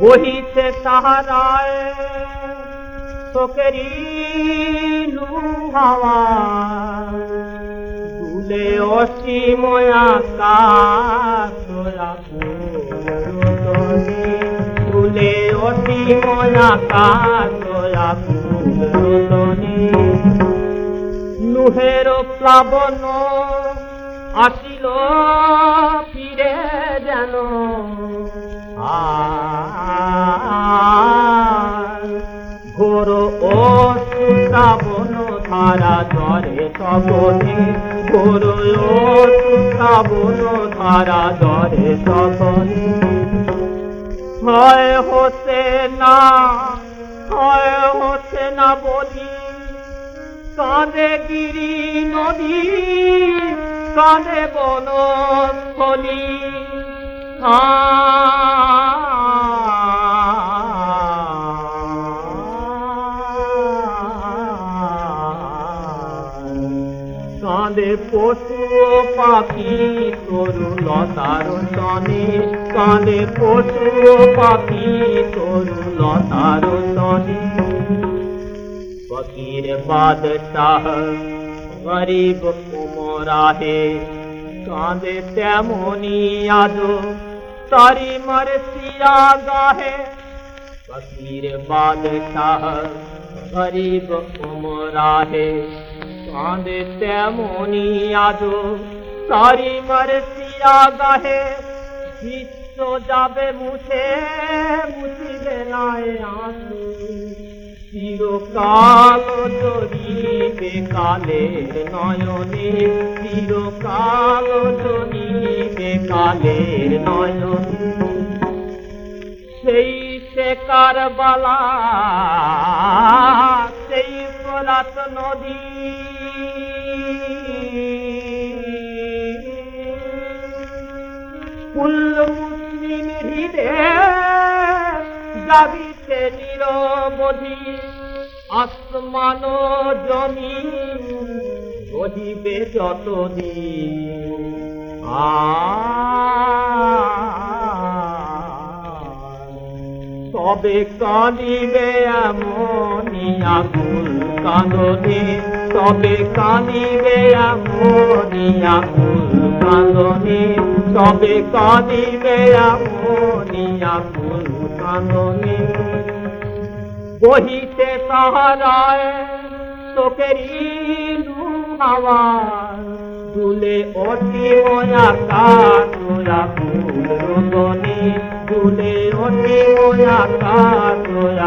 বহিছে তাহারায় চোখেরি হাওয়া দুলে অসীময় আকাশ তুলে। অসীময় আকাশ নুহের প্লাবন আসিল, ফিরে যেন। ঘোর ও শ্রাবণ ধারা ধরে সবনে ঘোর ও শ্রাবণ ধারা ধরে সবনে হয় হতে না হয় বলি। কাঁদে গিরি নদী কাঁদে বনস্থলী। কাঁদে পশু পাখি তরু লতার সনে কাঁদে পশু পাখি তরু লতার সনে ফকির বাদশাহ গরিব কুমরাহে কাঁদে তেমনি আজ তারি মর সিরা গাহে ফকির বাদশাহ গরিব কুমরাহে কাঁদে তেমনি আজ সিরা গাহে যাবে মুছে, মুছিবে নাই চিরকাল চরিবে কালের নয়নে, চিরকাল নয়নে। সেই সে কারবালা, সেই ফরাত নদী কুল মুসলিম হৃদয়ে যাবিতে নিরবধি আসমান জমি রহিবে যতদিন। তবে কাঁদিবে এমনি আকুল কাঁদনে, তবে কাঁদিবে এমনি আকুল কাঁদনে। তবে কাঁদিবে এমনি আকুল কাঁদনে বহিতে তাহারায় চোখেরি হাওয়া দুলে অতি ময়া কাটোরা ফুল রোদনে দুলে অতি ময়া ফুল